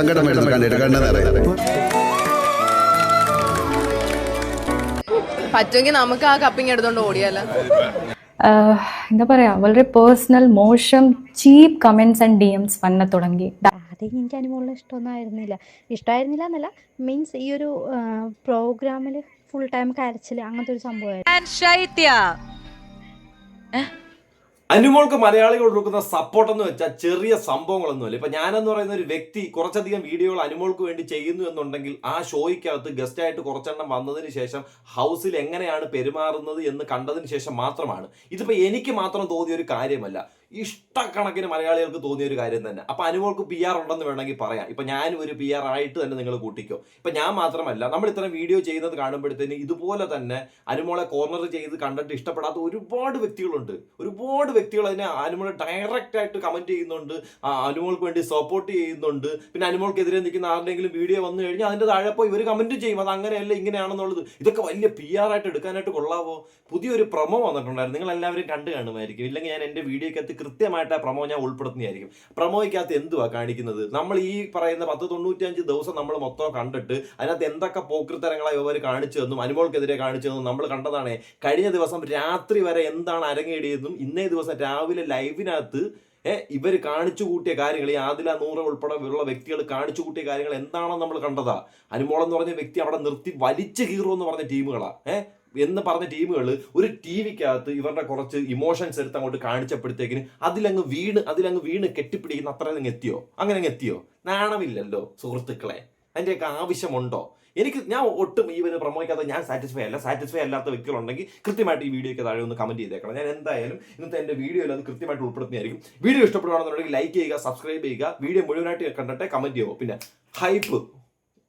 സങ്കടം വരുന്നു കണ്ടിട്ട് നിറയും പറ്റുമെങ്കിൽ നമുക്ക് ആ കപ്പിങ് എടുത്തോണ്ട് ഓടിയാലോ? എന്താ പറയാ വളരെ പേഴ്സണൽ മോശം cheap comments and D Ms വന്ന തുടങ്ങി. ആദ്യം എനിക്ക് അനുഭവമുള്ള ഇഷ്ടമൊന്നും ആയിരുന്നില്ല. ഇഷ്ടമായിരുന്നില്ല എന്നല്ല മീൻസ് ഈ ഒരു പ്രോഗ്രാമിൽ ഫുൾ ടൈം കരച്ചിൽ അങ്ങനത്തെ ഒരു സംഭവമായിരുന്നു. അനുമോൾക്ക് മലയാളികൾ കൊടുക്കുന്ന സപ്പോർട്ട് എന്ന് വെച്ചാൽ ചെറിയ സംഭവങ്ങളൊന്നുമല്ല ഇപ്പൊ ഞാനെന്ന് പറയുന്ന ഒരു വ്യക്തി കുറച്ചധികം വീഡിയോകൾ അനുമോൾക്ക് വേണ്ടി ചെയ്യുന്നു എന്നുണ്ടെങ്കിൽ ആ ഷോയ്ക്കകത്ത് ഗസ്റ്റായിട്ട് കുറച്ചെണ്ണം വന്നതിന് ശേഷം ഹൗസിൽ എങ്ങനെയാണ് പെരുമാറുന്നത് എന്ന് കണ്ടതിന് ശേഷം മാത്രമാണ്. ഇതിപ്പോ എനിക്ക് മാത്രം തോന്നിയ ഒരു കാര്യമല്ല. ഇഷ്ടക്കണക്കിന് മലയാളികൾക്ക് തോന്നിയ ഒരു കാര്യം തന്നെ. അപ്പൊ അനുമോൾക്ക് പി ആർ ഉണ്ടെന്ന് വേണമെങ്കിൽ പറയാം. ഇപ്പൊ ഞാനും ഒരു പി ആർ ആയിട്ട് തന്നെ നിങ്ങൾ കൂട്ടിക്കോ. ഇപ്പൊ ഞാൻ മാത്രമല്ല നമ്മൾ ഇത്തരം വീഡിയോ ചെയ്യുന്നത് കാണുമ്പോഴത്തേന് ഇതുപോലെ തന്നെ അനുമോളെ കോർണർ ചെയ്ത് കണ്ടിട്ട് ഇഷ്ടപ്പെടാത്ത ഒരുപാട് വ്യക്തികളുണ്ട്. ഒരുപാട് വ്യക്തികൾ അതിനെ അനുമോളെ ഡയറക്റ്റ് ആയിട്ട് കമന്റ് ചെയ്യുന്നുണ്ട്. അനുമോൾക്ക് വേണ്ടി സപ്പോർട്ട് ചെയ്യുന്നുണ്ട്. പിന്നെ അനുമോൾക്കെതിരെ നിൽക്കുന്ന ആരുടെങ്കിലും വീഡിയോ വന്നു കഴിഞ്ഞാൽ അതിന്റെ താഴെ പോയി ഇവർ കമന്റ് ചെയ്യും. അത് അങ്ങനെയല്ല ഇങ്ങനെയാണെന്നുള്ളത്. ഇതൊക്കെ വലിയ പി ആർ ആയിട്ട് എടുക്കാനായിട്ട് കൊള്ളാവോ? പുതിയൊരു പ്രമോ വന്നിട്ടുണ്ടായിരുന്നു. നിങ്ങൾ എല്ലാവരും കണ്ടു കാണുമായിരിക്കും. ഇല്ലെങ്കിൽ ഞാൻ എന്റെ വീഡിയോക്കകത്ത് കൃത്യമായിട്ട് ആ പ്രമോ ഞാൻ ഉൾപ്പെടുത്തുന്നതായിരിക്കും. പ്രമോയ്ക്കകത്ത് എന്തുവാ കാണിക്കുന്നത്? നമ്മൾ ഈ പറയുന്ന പത്ത് തൊണ്ണൂറ്റിയഞ്ച് ദിവസം നമ്മൾ മൊത്തം കണ്ടിട്ട് അതിനകത്ത് എന്തൊക്കെ പോക്കൃത്തരങ്ങളായി ഇവർ കാണിച്ചു തന്നും അനുമോൾക്കെതിരെ കാണിച്ചു തന്നും നമ്മൾ കണ്ടതാണ്. കഴിഞ്ഞ ദിവസം രാത്രി വരെ എന്താണ് അരങ്ങേടിയതെന്നും ഇന്നേ ദിവസം രാവിലെ ലൈവിനകത്ത് ഇവർ കാണിച്ചു കൂട്ടിയ കാര്യങ്ങൾ ഈ ആദില നൂറ് ഉൾപ്പെടെ ഉള്ള വ്യക്തികൾ കാണിച്ചു കൂട്ടിയ കാര്യങ്ങൾ എന്താണെന്ന് നമ്മൾ കണ്ടതാ. അനുമോൾ എന്ന് പറഞ്ഞ വ്യക്തി അവിടെ നിർത്തി വലിച്ചു കീറുമെന്ന് പറഞ്ഞ ടീമുകളാണ് ഏഹ് എന്ന് പറഞ്ഞ ടീമുകൾ ഒരു ടി വിക്കകത്ത് ഇവരുടെ കുറച്ച് ഇമോഷൻസ് എടുത്ത് അങ്ങോട്ട് കാണിച്ചപ്പോഴത്തേക്കിന് അതിലങ്ങ് വീണ് അതിലങ്ങ് വീണ് കെട്ടിപ്പിടിക്കുന്ന അത്ര അങ്ങ് എത്തിയോ? അങ്ങനെ അങ്ങ് എത്തിയോ? നാണമില്ലല്ലോ സുഹൃത്തുക്കളെ. അതിന്റെയൊക്കെ ആവശ്യമുണ്ടോ? എനിക്ക് ഞാൻ ഒട്ടും ഈ ഒരു പ്രമോയ്ക്കകത്ത് ഞാൻ സാറ്റിസ്ഫൈ അല്ല. സാറ്റിസ്ഫൈ അല്ലാത്ത വ്യക്തികളുണ്ടെങ്കിൽ കൃത്യമായിട്ട് ഈ വീഡിയോയ്ക്ക് താഴെ ഒന്ന് കമന്റ് ചെയ്തേക്കണം. ഞാൻ എന്തായാലും ഇന്നത്തെ എന്റെ വീഡിയോയിൽ അത് കൃത്യമായിട്ട് ഉൾപ്പെടുത്തുന്നതായിരിക്കും. വീഡിയോ ഇഷ്ടപ്പെടുകയാണെന്നുണ്ടെങ്കിൽ ലൈക്ക് ചെയ്യുക സബ്സ്ക്രൈബ് ചെയ്യുക. വീഡിയോ മുഴുവനായിട്ട് കണ്ടിട്ട് കമന്റ് ചെയ്യുമോ പിന്നെ ഹൈപ്പ്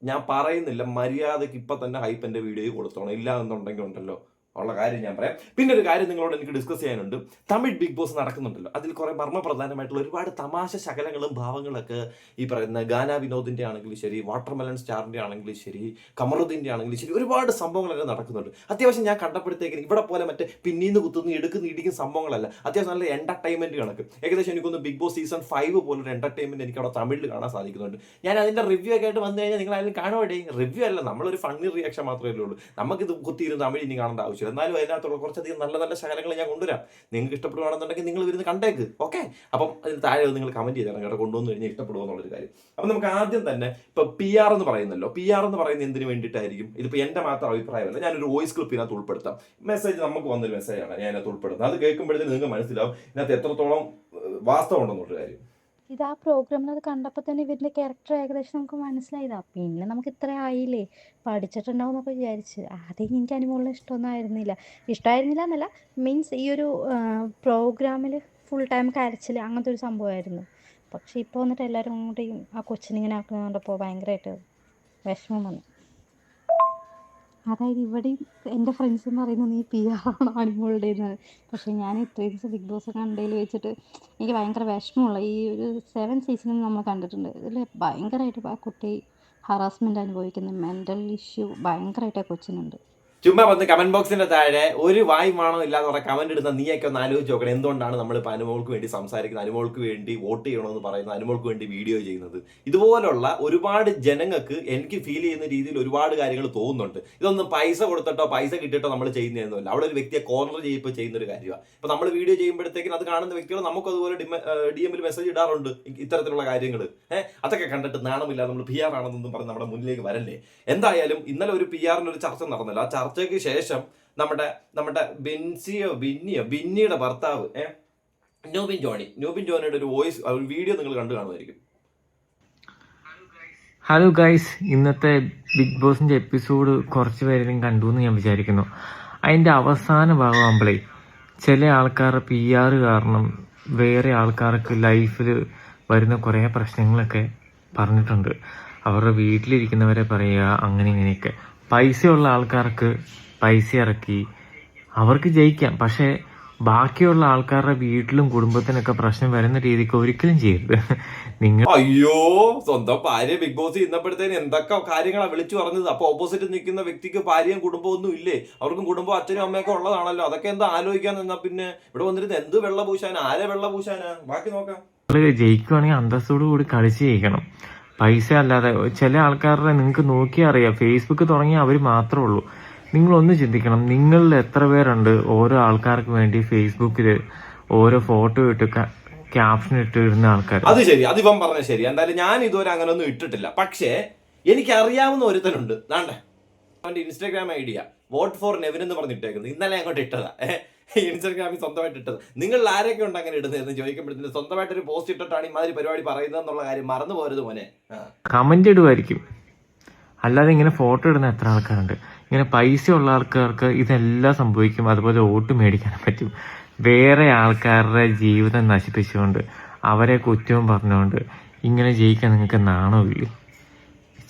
ഞാൻ പറയുന്നില്ല മര്യാദയ്ക്ക് ഇപ്പൊ തന്നെ ഹൈപ്പ് എന്റെ വീഡിയോയിൽ കൊടുത്തോണം. ഇല്ല എന്നുണ്ടെങ്കിൽ ഉണ്ടല്ലോ. ഉള്ള കാര്യം ഞാൻ പറയാം. പിന്നെ ഒരു കാര്യം നിങ്ങളോട് എനിക്ക് ഡിസ്കസ് ചെയ്യാനുണ്ട്. തമിഴ് ബിഗ് ബോസ് നടക്കുന്നുണ്ടല്ലോ. അതിൽ കുറെ മർമ്മപ്രധാനമായിട്ടുള്ള ഒരുപാട് തമാശ ശകലങ്ങളും ഭാവങ്ങളൊക്കെ ഈ പറയുന്ന ഗാന വിനോദിന്റെ ആണെങ്കിലും ശരി വാട്ടർമെലൺ സ്റ്റാറിന്റെ ആണെങ്കിലും ശരി കമറുദ്ദീന്റെ ആണെങ്കിലും ശരി ഒരുപാട് സംഭവങ്ങളൊക്കെ നടക്കുന്നുണ്ട്. അത്യാവശ്യം ഞാൻ കണ്ടപ്പോഴത്തേക്കും ഇവിടെ പോലെ മറ്റേ പിന്നീന്ന് കുത്തുന്ന എടുക്കുന്ന ഇടിക്കുന്ന സംഭവങ്ങളല്ല. അത്യാവശ്യം നല്ല എന്റർടൈൻമെന്റ് കണക്ക്. ഏകദേശം എനിക്കൊന്ന് ബിഗ് ബോസ് സീസൺ ഫൈവ് പോലൊരു എന്റർടൈൻമെന്റ് എനിക്ക് അവിടെ തമിഴിൽ കാണാൻ സാധിക്കുന്നുണ്ട്. ഞാൻ അതിന്റെ റിവ്യൂ ഒക്കെ ആയിട്ട് വന്നു കഴിഞ്ഞാൽ നിങ്ങൾ അതിൽ കാണുവാടേ റിവ്യൂ അല്ല. നമ്മളൊരു ഫണ്ണി റിയാക്ഷൻ മാത്രമേ ഉള്ളൂ. നമുക്കിത് കുത്തിയിരുന്ന് തമിഴ് ഇനി കാണേണ്ട ആവശ്യമില്ല എന്നാലും അതിനകത്തുള്ള കുറച്ചധികം നല്ല നല്ല ശകലങ്ങൾ ഞാൻ കൊണ്ടുവരാം. നിങ്ങൾക്ക് ഇഷ്ടപ്പെടുവാണെന്നുണ്ടെങ്കിൽ നിങ്ങൾ വരുന്ന കണ്ടേക്ക്. ഓക്കെ? അപ്പം അതിന് താഴെ നിങ്ങൾ കമന്റ് ചെയ്തേക്കണം കേട്ടോ. കൊണ്ടുവന്ന് കഴിഞ്ഞാൽ ഇഷ്ടപ്പെടുമോ എന്നുള്ളൊരു കാര്യം. അപ്പം നമുക്ക് ആദ്യം തന്നെ ഇപ്പം പി ആർ എന്ന് പറയുന്നല്ലോ. പി ആർ എന്ന് പറയുന്നത് എന്തിനു വേണ്ടിയിട്ടായിരിക്കും? ഇതിപ്പോൾ എന്റെ മാത്രം അഭിപ്രായമല്ല. ഞാനൊരു വോയിസ് ക്ലിപ്പ് ഇതിനകത്ത് ഉൾപ്പെടുത്താം. മെസ്സേജ് നമുക്ക് വന്നൊരു മെസ്സേജാണ് ഞാൻ അതിനകത്ത് ഉൾപ്പെടുന്നത് അത് കേൾക്കുമ്പോഴത്തേക്ക് നിങ്ങൾക്ക് മനസ്സിലാവും. ഇതിനകത്ത് എത്രത്തോളം വാസ്തവം ഉണ്ടെന്നുള്ളൊരു കാര്യം. ഇത് ആ പ്രോഗ്രാമിൽ അത് കണ്ടപ്പോൾ തന്നെ ഇവരുടെ ക്യാരക്ടർ ഏകദേശം നമുക്ക് മനസ്സിലായതാ. പിന്നെ നമുക്ക് ഇത്ര ആയില്ലേ? പഠിച്ചിട്ടുണ്ടാവും എന്നൊക്കെ വിചാരിച്ച്. ആദ്യം എനിക്ക് അനുമോളിനെ ഇഷ്ടമൊന്നും ആയിരുന്നില്ല. ഇഷ്ടമായിരുന്നില്ല എന്നല്ല. മീൻസ് ഈ ഒരു പ്രോഗ്രാമിൽ ഫുൾ ടൈം കരച്ചിൽ അങ്ങനത്തെ ഒരു സംഭവമായിരുന്നു. പക്ഷെ ഇപ്പോൾ വന്നിട്ട് എല്ലാവരും അങ്ങോട്ടേക്കും ആ കൊച്ചിനിങ്ങനെ ആക്കുന്നത് കണ്ടപ്പോൾ ഭയങ്കരമായിട്ട് വിഷമം വന്നു. അതായത് ഇവിടെയും എന്റെ ഫ്രണ്ട്സും പറയുന്നു നീ പി ആറാണ് അനുമോളുടെ എന്നാണ് പക്ഷേ ഞാൻ ഇത്രയും ബിഗ് ബോസ് കണ്ടതിൽ വെച്ചിട്ട് എനിക്ക് ഭയങ്കര വിഷമമുള്ള ഈ ഒരു സെവൻ സീസണും നമ്മൾ കണ്ടിട്ടുണ്ട്. ഇതിൽ ഭയങ്കരമായിട്ട് ആ കുട്ടി ഹറാസ്മെന്റ് അനുഭവിക്കുന്ന മെന്റൽ ഇഷ്യൂ ഭയങ്കരമായിട്ട് ആ കൊച്ചിനുണ്ട്. ചുമ്മാ വന്ന് കമന്റ് ബോക്സിന്റെ താഴെ ഒരു വായ് മാണോ ഇല്ലാന്ന് പറഞ്ഞ കമന്റ് ഇടുന്ന നീയൊക്കെ ഒന്ന് ആലോചിച്ച് നോക്കണം. എന്തുകൊണ്ടാണ് നമ്മൾ ഇപ്പൊ അനുമോൾക്ക് വേണ്ടി സംസാരിക്കുന്നത്? അനുമോൾക്ക് വേണ്ടി വോട്ട് ചെയ്യണമെന്ന് പറയുന്നത്? അനുമോൾക്ക് വേണ്ടി വീഡിയോ ചെയ്യുന്നത്? ഇതുപോലുള്ള ഒരുപാട് ജനങ്ങൾക്ക് എനിക്ക് ഫീൽ ചെയ്യുന്ന രീതിയിൽ ഒരുപാട് കാര്യങ്ങൾ തോന്നുന്നുണ്ട്. ഇതൊന്നും പൈസ കൊടുത്തിട്ടോ പൈസ കിട്ടിയിട്ടോ നമ്മൾ ചെയ്യുന്നതൊന്നുമില്ല. അവിടെ ഒരു വ്യക്തിയെ കോർണർ ചെയ്യുമ്പോൾ ചെയ്യുന്ന ഒരു കാര്യമാണ് ഇപ്പൊ നമ്മൾ വീഡിയോ ചെയ്യുമ്പോഴത്തേക്കും അത് കാണുന്ന വ്യക്തികൾ നമുക്ക് അതുപോലെ ഡി എമ്മിൽ മെസ്സേജ് ഇടാറുണ്ട് ഇത്തരത്തിലുള്ള കാര്യങ്ങൾ ഏഹ് അതൊക്കെ കണ്ടിട്ട് നാണമില്ല നമ്മൾ പി ആർ ആണെന്നൊന്നും പറഞ്ഞ് നമ്മുടെ മുന്നിലേക്ക് വരല്ലേ? എന്തായാലും ഇന്നലെ ഒരു പി ആറിന് ഒരു ചർച്ച നടന്നല്ലോ. ആ ചർച്ചയ്ക്ക് ശേഷം നമ്മുടെ നമ്മുടെ ബിൻസിയോ ബിന്നിയോ ബിന്നിയുടെ ഭർത്താവ് ഏ? നൂബിൻ ജോണി. നൂബിൻ ജോണിയുടെ ഒരു വോയിസ് വീഡിയോ നിങ്ങൾ കണ്ടു കാണുമായിരിക്കും. ഹലോ ഗൈസ് ഇന്നത്തെ ബിഗ് ബോസിന്റെ എപ്പിസോഡ് കുറച്ച് പേരെങ്കിലും കണ്ടു എന്ന് ഞാൻ വിചാരിക്കുന്നു. അതിന്റെ അവസാന ഭാഗമാകുമ്പോഴേ ചില ആൾക്കാരുടെ പി ആർ കാരണം വേറെ ആൾക്കാർക്ക് ലൈഫിൽ വരുന്ന കുറേ പ്രശ്നങ്ങളൊക്കെ പറഞ്ഞിട്ടുണ്ട്. അവരുടെ വീട്ടിലിരിക്കുന്നവരെ പറയുക അങ്ങനെ ഇങ്ങനെയൊക്കെ. പൈസയുള്ള ആൾക്കാർക്ക് പൈസ ഇറക്കി അവർക്ക് ജയിക്കാം. പക്ഷേ ബാക്കിയുള്ള ആൾക്കാരുടെ വീട്ടിലും കുടുംബത്തിനൊക്കെ പ്രശ്നം വരുന്ന രീതിക്ക് ഒരിക്കലും ചെയ്യരുത്. നിങ്ങൾ അയ്യോ സ്വന്തം ഭാര്യ ബിഗ് ബോസ് ഇന്നപ്പോഴത്തേന് എന്തൊക്കെ കാര്യങ്ങളാണ് വിളിച്ചു പറഞ്ഞത്? അപ്പൊ ഓപ്പോസിറ്റ് നിൽക്കുന്ന വ്യക്തിക്ക് ഭാര്യയും കുടുംബവും ഒന്നും ഇല്ലേ? അവർക്കും കുടുംബം അച്ഛനും അമ്മയൊക്കെ ഉള്ളതാണല്ലോ. അതൊക്കെ എന്താ ആലോചിക്കാൻ നിന്നാ പിന്നെ? ഇവിടെ വന്നിരുന്ന് എന്ത് വെള്ള പൂശാന ആരെ വെള്ള പൂശാന ബാക്കി നോക്കാം. ജയിക്കുവാണെങ്കിൽ അന്തസ്സോടു കൂടി കളിച്ച് ജയിക്കണം. പൈസ അല്ലാതെ ചില ആൾക്കാരുടെ നിങ്ങൾക്ക് നോക്കിയാൽ അറിയാം. ഫേസ്ബുക്ക് തുടങ്ങിയ അവർ മാത്രമേ ഉള്ളൂ. നിങ്ങളൊന്ന് ചിന്തിക്കണം. നിങ്ങളിൽ എത്ര പേരുണ്ട് ഓരോ ആൾക്കാർക്ക് വേണ്ടി ഫേസ്ബുക്കിൽ ഓരോ ഫോട്ടോ ഇട്ട് ക്യാപ്ഷൻ ഇട്ട് ഇടുന്ന ആൾക്കാർ അത് ശരി. അത് ഇവൻ പറഞ്ഞ ശരി. എന്തായാലും ഞാൻ ഇതുവരെ അങ്ങനെ ഒന്നും ഇട്ടിട്ടില്ല. പക്ഷേ എനിക്ക് അറിയാവുന്ന ഒരുത്തനുണ്ട് അവന്റെ ഇൻസ്റ്റാഗ്രാം ഐഡിയ വോട്ട് ഫോർ നെവിൻ എന്ന് പറഞ്ഞിട്ടേക്കുന്നത് ഇന്നലെ അങ്ങോട്ട് ഇട്ടതാ. ഏഹ്? ഇൻസ്റ്റാഗ്രാമിൽ സ്വന്തമായിട്ട് ഇട്ടത്. നിങ്ങൾ ആരൊക്കെ ഉണ്ട് അങ്ങനെ ഇടുന്നതെന്ന് ചോദിക്കുമ്പോഴത്തേക്ക് സ്വന്തമായിട്ട് ഒരു പോസ്റ്റ് ഇട്ടിട്ടാണ് ഇമാതിരി പരിപാടി പറയുന്നത് എന്നുള്ള കാര്യം മറന്നു പോരുത് മോനെ. കമന്റ് ഇടുമായിരിക്കും അല്ലാതെ ഇങ്ങനെ ഫോട്ടോ ഇടുന്ന എത്ര ആൾക്കാരുണ്ട്? ഇങ്ങനെ പൈസ ഉള്ള ആൾക്കാർക്ക് ഇതെല്ലാം സംഭവിക്കും. അതുപോലെ വോട്ട് മേടിക്കാൻ പറ്റും. വേറെ ആൾക്കാരുടെ ജീവിതം നശിപ്പിച്ചുകൊണ്ട് അവരെ കുറ്റവും പറഞ്ഞുകൊണ്ട് ഇങ്ങനെ ജയിക്കാൻ നിങ്ങൾക്ക് നാണമില്ലേ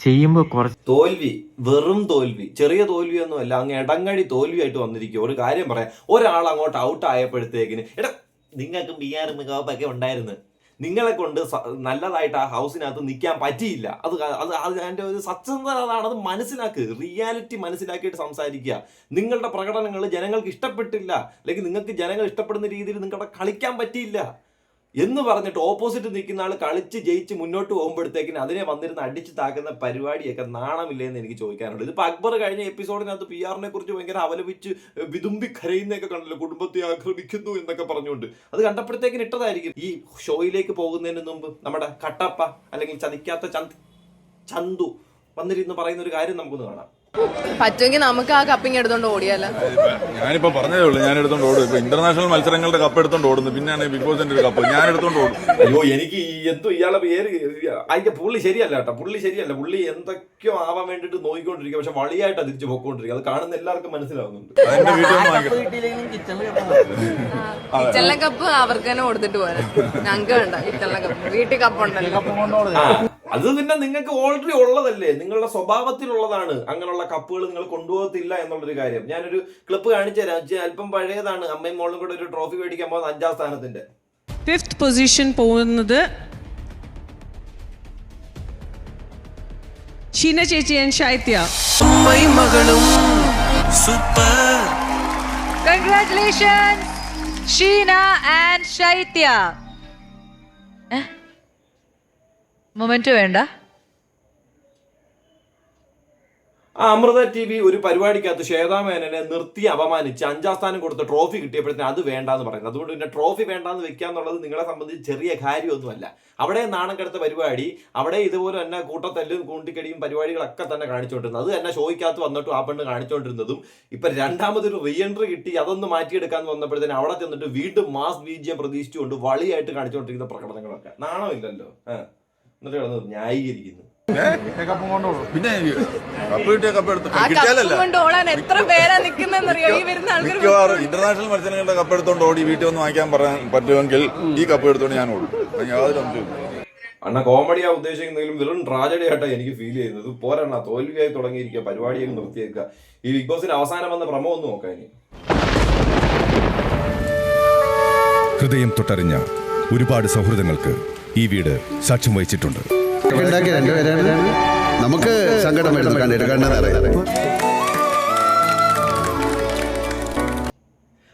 ചെയ്യുമ്പോൾ കുറച്ച് തോൽവി വെറും തോൽവി ചെറിയ തോൽവിയൊന്നുമല്ല അങ്ങ് ഇടങ്ങഴി തോൽവിയായിട്ട് വന്നിരിക്കും ഒരു കാര്യം പറയാം ഒരാൾ അങ്ങോട്ട് ഔട്ട് ആയപ്പോഴത്തേക്കിന് എടാ നിങ്ങൾക്ക് ബി ആർ മികവൊക്കെ ഉണ്ടായിരുന്നു. നിങ്ങളെ കൊണ്ട് നല്ലതായിട്ട് ആ ഹൗസിനകത്ത് നിൽക്കാൻ പറ്റിയില്ല. അത് അത് അത് അതിന്റെ ഒരു സത്യസന്ധത അതാണ് അത് മനസ്സിലാക്ക്. റിയാലിറ്റി മനസ്സിലാക്കിയിട്ട് സംസാരിക്കുക. നിങ്ങളുടെ പ്രകടനങ്ങൾ ജനങ്ങൾക്ക് ഇഷ്ടപ്പെട്ടില്ല. അല്ലെങ്കിൽ നിങ്ങൾക്ക് ജനങ്ങൾ ഇഷ്ടപ്പെടുന്ന രീതിയിൽ നിങ്ങളുടെ കളിക്കാൻ പറ്റിയില്ല. എന്ന് പറഞ്ഞിട്ട് ഓപ്പോസിറ്റ് നിൽക്കുന്ന ആൾ കളിച്ച് ജയിച്ച് മുന്നോട്ട് പോകുമ്പോഴത്തേക്കിന് അതിനെ വന്നിരുന്ന് അടിച്ച് താക്കുന്ന പരിപാടിയൊക്കെ നാണമില്ലേ എന്ന് എനിക്ക് ചോദിക്കാനുണ്ട്. ഇതിപ്പോൾ അക്ബർ കഴിഞ്ഞ എപ്പിസോഡിനകത്ത് പി ആറിനെ കുറിച്ച് ഭയങ്കര അവലപിച്ച് വിതുമ്പി കരയുന്നൊക്കെ കണ്ടല്ലോ? കുടുംബത്തെ ആക്രമിക്കുന്നു എന്നൊക്കെ പറഞ്ഞുകൊണ്ട്. അത് കണ്ടപ്പോഴത്തേക്കിന് ഇട്ടതായിരിക്കും. ഈ ഷോയിലേക്ക് പോകുന്നതിന് മുമ്പ് നമ്മുടെ കട്ടപ്പ അല്ലെങ്കിൽ ചതിക്കാത്ത ചന്ത് ചന്തു വന്നിരുന്ന് പറയുന്ന ഒരു കാര്യം നമുക്കൊന്ന് കാണാം. പറ്റുമെങ്കിൽ നമുക്ക് ആ കപ്പിങ് എടുത്തോണ്ട് ഓടിയാലോ? ഞാനിപ്പോ പറഞ്ഞതേ ഉള്ളൂ ഞാൻ എടുത്തോണ്ട് ഓടും. ഇപ്പൊ ഇന്റർനാഷണൽ മത്സരങ്ങളുടെ കപ്പ് എടുത്തോണ്ട് ഓടുന്നു. പിന്നെയാണ് ബിഗ് ബോസിന്റെ ഒരു കപ്പ് ഞാൻ എടുത്തോണ്ട് ഓടും. അയ്യോ എനിക്ക് എന്തോ ഇയാളെ പേര് അതിന്റെ പുള്ളി ശരിയല്ല കേട്ടോ. പുള്ളി ശരിയല്ല. പുള്ളി എന്തൊക്കെയോ ആവാൻ വേണ്ടിട്ട് നോക്കിക്കൊണ്ടിരിക്കുക പക്ഷെ വളിയായിട്ട് തിരിച്ചു പോയിക്കൊണ്ടിരിക്കുക. അത് കാണുന്ന എല്ലാവർക്കും മനസ്സിലാവുന്നുണ്ട്. വീട്ടിൽ കപ്പ് അവർക്ക് തന്നെ കൊടുത്തിട്ട് പോരാ. ഞങ്ങൾക്ക് വേണ്ട കിച്ചണിലെ കപ്പ് വീട്ടിൽ കപ്പ് ഉണ്ടല്ലോ. അത് പിന്നെ നിങ്ങൾക്ക് ഓൾറെഡി ഉള്ളതല്ലേ? നിങ്ങളുടെ സ്വഭാവത്തിലുള്ളതാണ് അങ്ങനെയുള്ള കപ്പുകൾ നിങ്ങൾ കൊണ്ടുപോകത്തില്ല എന്നുള്ളൊരു കാര്യം. ഞാനൊരു ക്ലിപ്പ് കാണിച്ചു തരാം. അല്പം പഴയതാണ്. അമ്മയും മോളും കൂടെ ഒരു ട്രോഫി മേടിക്കാൻ പോകുന്ന അഞ്ചാം സ്ഥാനത്തിന്റെ. ഫിഫ്ത് പൊസിഷൻ പോകുന്നത് ഷീന ചേച്ചി and Shaithya. Congratulation Sheena and Shaitya. Moment വേണ്ട. ആ അമൃത ടി വി ഒരു പരിപാടിക്കകത്ത് ശ്വേതാമേനനെ നിർത്തി അപമാനിച്ച് അഞ്ചാം സ്ഥാനം കൊടുത്ത ട്രോഫി കിട്ടിയപ്പോഴത്തേന് അത് വേണ്ടാന്ന് പറയുന്നത്. അതുകൊണ്ട് പിന്നെ ട്രോഫി വേണ്ടാന്ന് വെക്കുക എന്നുള്ളത് നിങ്ങളെ സംബന്ധിച്ച് ചെറിയ കാര്യമൊന്നുമല്ല. അവിടെ നാണം കെടുത്ത പരിപാടി അവിടെ ഇതുപോലെ തന്നെ കൂട്ടത്തല്ലും കൂണ്ടിക്കടിയും പരിപാടികളൊക്കെ തന്നെ കാണിച്ചുകൊണ്ടിരുന്നത് അത് തന്നെ ഷോയ്ക്കകത്ത് വന്നിട്ടും ആ പെണ്ണ് കാണിച്ചുകൊണ്ടിരുന്നതും ഇപ്പൊ രണ്ടാമതൊരു റീ എൻട്രി കിട്ടി അതൊന്ന് മാറ്റിയെടുക്കാൻ വന്നപ്പോഴത്തേന് അവിടെ ചെന്നിട്ട് വീണ്ടും മാസ് ബീജിയം പ്രതീക്ഷിച്ചുകൊണ്ട് വളിയായിട്ട് കാണിച്ചുകൊണ്ടിരിക്കുന്ന പ്രകടനങ്ങളൊക്കെ. നാണമില്ലല്ലോ. ആ. എന്നിട്ട് കിടന്നത് ന്യായീകരിക്കുന്നു. പിന്നെ കപ്പ് കിട്ടിയ കപ്പ് എടുത്ത് കിട്ടിയാലല്ല? മിക്കവാറും ഇന്റർനാഷണൽ മത്സരങ്ങളുടെ കപ്പ് എടുത്തോണ്ട് ഓടി വീട്ടിൽ വന്ന് വാങ്ങിക്കാൻ പറയാൻ പറ്റുമെങ്കിൽ ഈ കപ്പ് എടുത്തോണ്ട് ഞാൻ ഓടും. യാതൊരു സംശയവും അണ്ണ കോമഡിയാ ഉദ്ദേശിക്കുന്നെങ്കിലും വെറും ട്രാജഡി ആയിട്ടാണ് എനിക്ക് ഫീൽ ചെയ്യുന്നത്. പോരണ്ണ തോൽവിയായി തുടങ്ങിയിരിക്കുക പരിപാടിയൊക്കെ നിർത്തിയേക്കുക. ഈ ബിഗ് ബോസിന്റെ അവസാനം വന്ന പ്രമോ ഒന്ന് നോക്കാൻ ഇനി. ഹൃദയം തൊട്ടറിഞ്ഞ ഒരുപാട് സൗഹൃദങ്ങൾക്ക് ഈ വീട് സാക്ഷ്യം വഹിച്ചിട്ടുണ്ട്. ഉണ്ടാക്കിയ രണ്ടുപേരാണ് നമുക്ക് സങ്കടം കണ്ടിട്ട്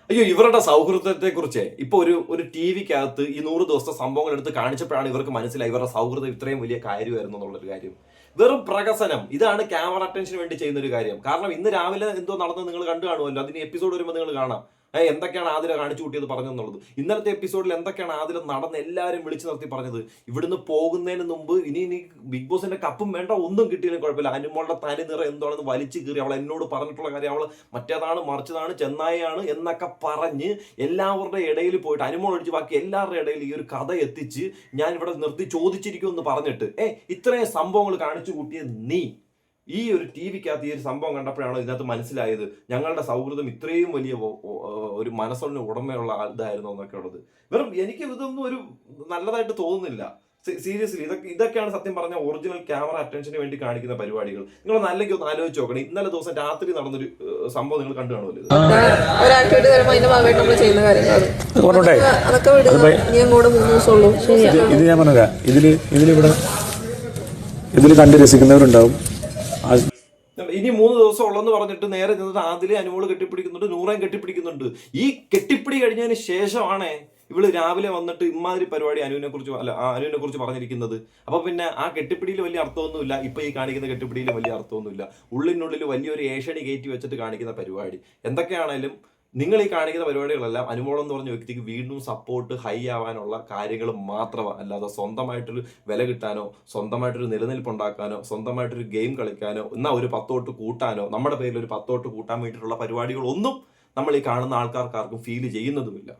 അയ്യോ ഇവരുടെ സൗഹൃദത്തെ കുറിച്ച് ഇപ്പൊ ഒരു ഒരു ടി വിക്കകത്ത് ഈ നൂറ് ദിവസത്തെ സംഭവങ്ങൾ എടുത്ത് കാണിച്ചപ്പോഴാണ് ഇവർക്ക് മനസ്സിലായി ഇവരുടെ സൗഹൃദം ഇത്രയും വലിയ കാര്യമായിരുന്നു എന്നുള്ളൊരു കാര്യം. വെറും പ്രകസനം ഇതാണ് ക്യാമറ അറ്റൻഷന് വേണ്ടി ചെയ്യുന്ന ഒരു കാര്യം. കാരണം ഇന്ന് രാവിലെ എന്തോ നടന്നത് നിങ്ങൾ കണ്ടു കാണുമല്ലോ. അതിന് എപ്പിസോഡ് വരുമ്പോൾ നിങ്ങൾ കാണാം. എന്തൊക്കെയാണ് ആതിര കാണിച്ചു കൂട്ടിയത് പറഞ്ഞെന്നുള്ളത് ഇന്നലത്തെ എപ്പിസോഡിൽ എന്തൊക്കെയാണ് ആതിര നടന്ന് എല്ലാവരും വിളിച്ചു നിർത്തി പറഞ്ഞത്? ഇവിടുന്ന് പോകുന്നതിന് മുമ്പ് ഇനി ഇനി ബിഗ് ബോസിന്റെ കപ്പും വേണ്ട ഒന്നും കിട്ടിയാലും കുഴപ്പമില്ല. അനുമോളുടെ തനി നിറ എന്താണെന്ന് വലിച്ചു കീറി അവൾ എന്നോട് പറഞ്ഞിട്ടുള്ള കാര്യം. അവൾ മറ്റേതാണ് മറിച്ചതാണ് ചെന്നായാണ് എന്നൊക്കെ പറഞ്ഞ് എല്ലാവരുടെ ഇടയിൽ പോയിട്ട് അനുമോൾ ഒഴിച്ച് ബാക്കി എല്ലാവരുടെ ഇടയിൽ ഈ ഒരു കഥ എത്തിച്ച് ഞാൻ ഇവിടെ നിർത്തി ചോദിച്ചിരിക്കും എന്ന് പറഞ്ഞിട്ട്. ഏ ഇത്രയും സംഭവങ്ങൾ കാണിച്ചു കൂട്ടിയ നീ ഈ ഒരു ടി വിക്കകത്ത് ഈ ഒരു സംഭവം കണ്ടപ്പോഴാണ് ഇതിനകത്ത് മനസ്സിലായത് ഞങ്ങളുടെ സൗഹൃദം ഇത്രയും വലിയ ഒരു മനസ്സിന് ഉടമയുള്ള ഇതായിരുന്നു എന്നൊക്കെ ഉള്ളത്. വെറും എനിക്ക് ഇതൊന്നും ഒരു നല്ലതായിട്ട് തോന്നുന്നില്ല. സീരിയസ്ലി ഇതൊക്കെ ഇതൊക്കെയാണ് സത്യം പറഞ്ഞ ഒറിജിനൽ ക്യാമറ അറ്റൻഷന് വേണ്ടി കാണിക്കുന്ന പരിപാടികൾ. നിങ്ങൾ നല്ലെങ്കിൽ ഒന്ന് ആലോചിച്ച് നോക്കണം. ഇന്നലെ ദിവസം രാത്രി നടന്നൊരു സംഭവം നിങ്ങൾ കണ്ടു കാണുമല്ലോ ഇത്. ഒരു ആക്ടിവിറ്റി തരുമ്പോൾ നമ്മൾ ചെയ്യുന്ന കാര്യങ്ങളാണ്. അതൊക്കെ വിടുക. അങ്ങോട്ട് മൂന്ന് ദിവസമുള്ളൂ. ഇത് ഞാൻ പറഞ്ഞ ഇതിൽ ഇതിലിവിടെ ഇതിൽ കണ്ട് രസിക്കുന്നവരുണ്ടാവും. ഇനി മൂന്ന് ദിവസം ഉള്ളെന്ന് പറഞ്ഞിട്ട് നേരെ ചെന്നിട്ട് ആദിലെ അനുമോൾ കെട്ടിപ്പിടിക്കുന്നുണ്ട് നൂറേം കെട്ടിപ്പിടിക്കുന്നുണ്ട്. ഈ കെട്ടിപ്പിടി കഴിഞ്ഞതിന് ശേഷമാണ് ഇവൾ രാവിലെ വന്നിട്ട് ഇമാതിരി പരിപാടി അനുവിനെ കുറിച്ച് അല്ല അനുവിനെ കുറിച്ച് പറഞ്ഞിരിക്കുന്നത്. അപ്പൊ പിന്നെ ആ കെട്ടിപ്പിടിയിൽ വലിയ അർത്ഥമൊന്നുമില്ല. ഇപ്പൊ ഈ കാണിക്കുന്ന കെട്ടിപ്പിടിയിൽ വലിയ അർത്ഥമൊന്നുമില്ല. ഉള്ളിനുള്ളിൽ വലിയൊരു ഏഷണി കയറ്റി വെച്ചിട്ട് കാണിക്കുന്ന പരിപാടി. എന്തൊക്കെയാണേലും നിങ്ങൾ ഈ കാണിക്കുന്ന പരിപാടികളെല്ലാം അനുമോളം എന്ന് പറഞ്ഞ വ്യക്തിക്ക് വീണ്ടും സപ്പോർട്ട് ഹൈ ആവാനുള്ള കാര്യങ്ങൾ മാത്രമാണ് അല്ലാതെ സ്വന്തമായിട്ടൊരു വില കിട്ടാനോ സ്വന്തമായിട്ടൊരു നിലനിൽപ്പുണ്ടാക്കാനോ സ്വന്തമായിട്ടൊരു ഗെയിം കളിക്കാനോ എന്നാ ഒരു പത്തോട്ട് കൂട്ടാനോ നമ്മുടെ പേരിൽ ഒരു പത്തോട്ട് കൂട്ടാൻ വേണ്ടിയിട്ടുള്ള പരിപാടികളൊന്നും നമ്മൾ ഈ കാണുന്ന ആൾക്കാർക്കാർക്കും ഫീൽ ചെയ്യുന്നതുമില്ല.